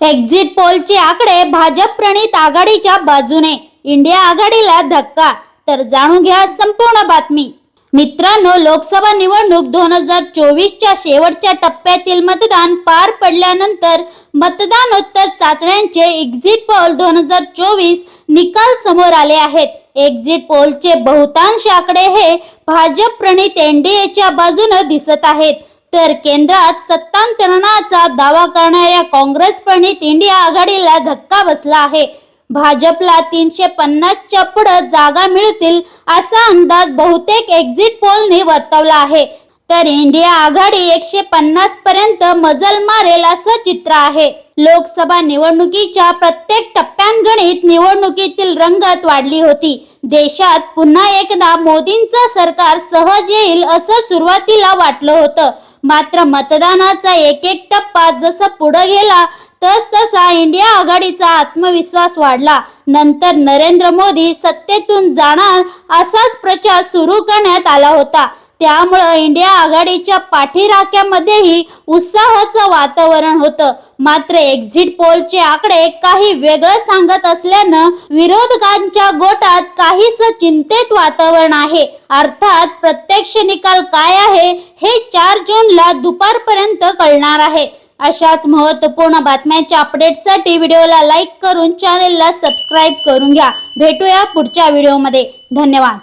Exit पोलचे आकडे भाजप प्रणित आघाडीच्या बाजूने. इंडिया आघाडीला धक्का. तर जाणून घ्या संपूर्ण बातमी. मित्रांनो लोकसभा निवडणूक दोन हजार चोवीसच्या शेवटच्या टप्प्यातील मतदान पार पडल्यानंतर मतदानोत्तर चाचण्यांचे एक्झिट पोल दोन हजार चोवीस निकाल समोर आले आहेत. एक्झिट पोलचे बहुतांश आकडे हे भाजप प्रणित एनडीएच्या बाजूने दिसत आहेत. तर केंद्रात सत्तांतरणाचा दावा करणाऱ्या काँग्रेस प्रणित इंडिया आघाडीला धक्का बसला आहे. भाजपला तीनशे पन्नासच्या पुढे जागा मिळतील असा अंदाज बहुतेक एक्झिट पोलने वर्तवला आहे. तर इंडिया आघाडी एकशे पन्नास पर्यंत मजल मारेल असं चित्र आहे. लोकसभा निवडणुकीच्या प्रत्येक टप्प्यांगणित निवडणुकीतील रंगत वाढली होती. देशात पुन्हा एकदा मोदींचं सरकार सहज येईल असं सुरुवातीला वाटलं होतं. मात्र मतदानाचा एक एक टप्पा जसा पुढे गेला तस तसा इंडिया आघाडीचा आत्मविश्वास वाढला. नंतर नरेंद्र मोदी सत्तेतून जाणार असाच प्रचार सुरू करण्यात आला होता. त्यामुळं इंडिया आघाडीच्या पाठीराख्यामध्येही उत्साहाचं वातावरण होतं. मात्र एक्झिट पोलचे आकडे काही वेगळं सांगत असल्यानं विरोधकांच्या गोटात काहीस चिंतेत वातावरण आहे. अर्थात प्रत्यक्ष निकाल काय आहे हे चार दुपारपर्यंत कळणार आहे. अशाच महत्त्वपूर्ण बातम्यांच्या अपडेटसाठी व्हिडिओला लाईक करून चॅनेलला सबस्क्राईब करून घ्या. भेटूया पुढच्या व्हिडिओमध्ये. धन्यवाद.